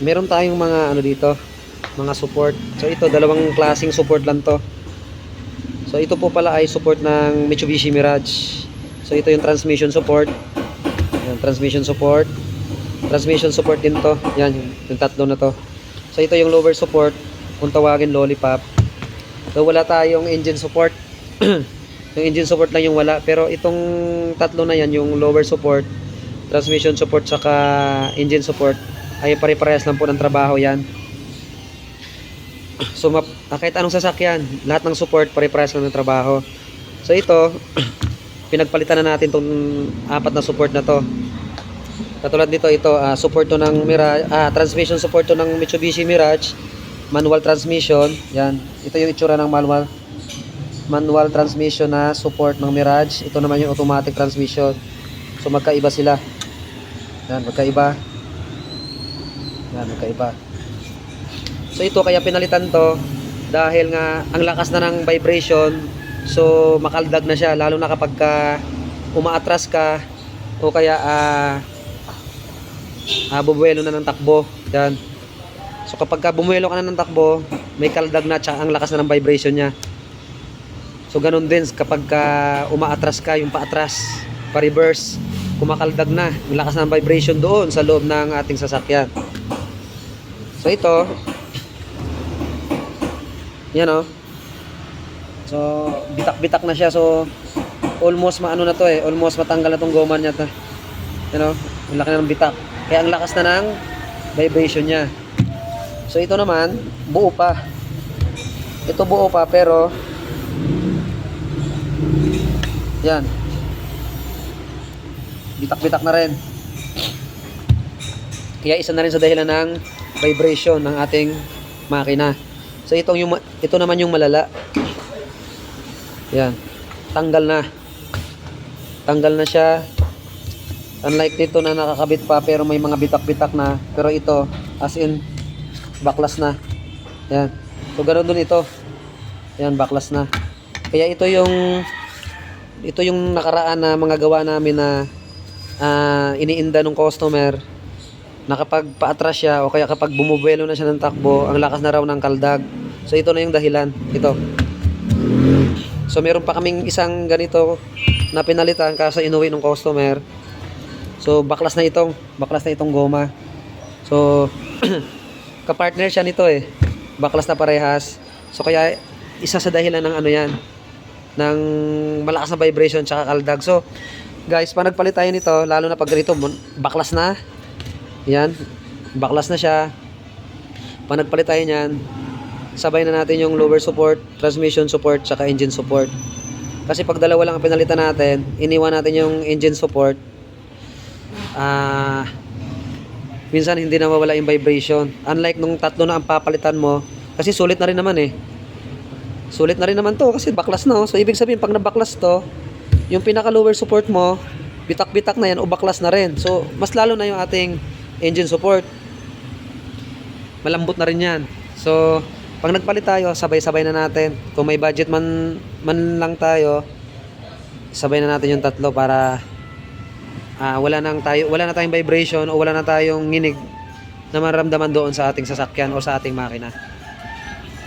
meron tayong mga ano dito, mga support. So ito, dalawang klaseng support lang to. So ito po pala ay support ng Mitsubishi Mirage. So ito yung transmission support. Yan, transmission support. Transmission support din to. Yan, yung, yung tatlo na to. So ito yung lower support, kung tawagin lollipop. So wala tayong engine support. yung engine support lang yung wala. Pero itong tatlo na yan, yung lower support, transmission support, saka engine support, ay pare-parehas lang po ng trabaho yan. So map, ah, kahit anong sasakyan, lahat ng support pare-parehas lang ng trabaho. So ito, pinagpalitan na natin tong apat na support na to. Katulad nito, ito ah, support to ng Mirage, ah, transmission support to ng Mitsubishi Mirage, manual transmission. Yan, ito yung itsura ng manual manual transmission na support ng Mirage. Ito naman yung automatic transmission. So magkaiba sila. Yan, magkaiba. Yan, magkaiba. So ito kaya pinalitan to dahil nga ang lakas na ng vibration. So makaldag na siya lalo na kapag ka umaatras ka o kaya ah uh, bubuelo na ng takbo yan. So kapag ka bumuelo ka na ng takbo may kaldag na tsaka ang lakas na ng vibration niya. So ganun din kapag ka umaatras ka yung paatras pa reverse kumakaldag na ang lakas ng vibration doon sa loob ng ating sasakyan so ito yan oh. So, bitak-bitak na siya. So, almost maano na to eh. Almost matanggal na tong goma niya. To. Yan oh. Ang laki na ng bitak. Kaya ang lakas na ng vibration niya. So, ito naman, buo pa. Ito buo pa pero yan. Bitak-bitak na rin. Kaya isa na rin sa dahilan ng vibration ng ating makina. So itong yung ito naman yung malala. Yan. Tanggal na. Tanggal na siya. Unlike nito na nakakabit pa pero may mga bitak-bitak na. Pero ito as in baklas na. Yan. So ganoon din ito. Yan baklas na. Kaya ito yung ito yung nakaraan na mga gawa namin na ah, iniinda ng customer na siya o kaya kapag bumubuelo na siya ng takbo, ang lakas na raw ng kaldag. So ito na yung dahilan. Ito. So meron pa kaming isang ganito na pinalitan kaso inuwi ng customer. So baklas na itong baklas na itong goma. So kapartner siya nito eh. Baklas na parehas. So kaya isa sa dahilan ng ano yan ng malakas na vibration tsaka kaldag. So guys, pag nagpalit tayo nito, lalo na pag ganito baklas na, yan. Baklas na siya. Pag nagpalit tayo niyan, sabay na natin yung lower support, transmission support, saka engine support. Kasi pag dalawa lang ang pinalitan natin, iniwan natin yung engine support, ah, minsan hindi na mawala yung vibration. Unlike nung tatlo na ang papalitan mo, kasi sulit na rin naman eh. Sulit na rin naman to kasi baklas na oh. So ibig sabihin pag nabaklas to, yung pinaka lower support mo, bitak-bitak na yan o baklas na rin. So mas lalo na yung ating engine support. Malambot na rin yan. So, pag nagpalit tayo, sabay-sabay na natin. Kung may budget man, man lang tayo, sabay na natin yung tatlo para ah, wala nang tayo wala na tayong vibration o wala na tayong nginig na maramdaman doon sa ating sasakyan o sa ating makina.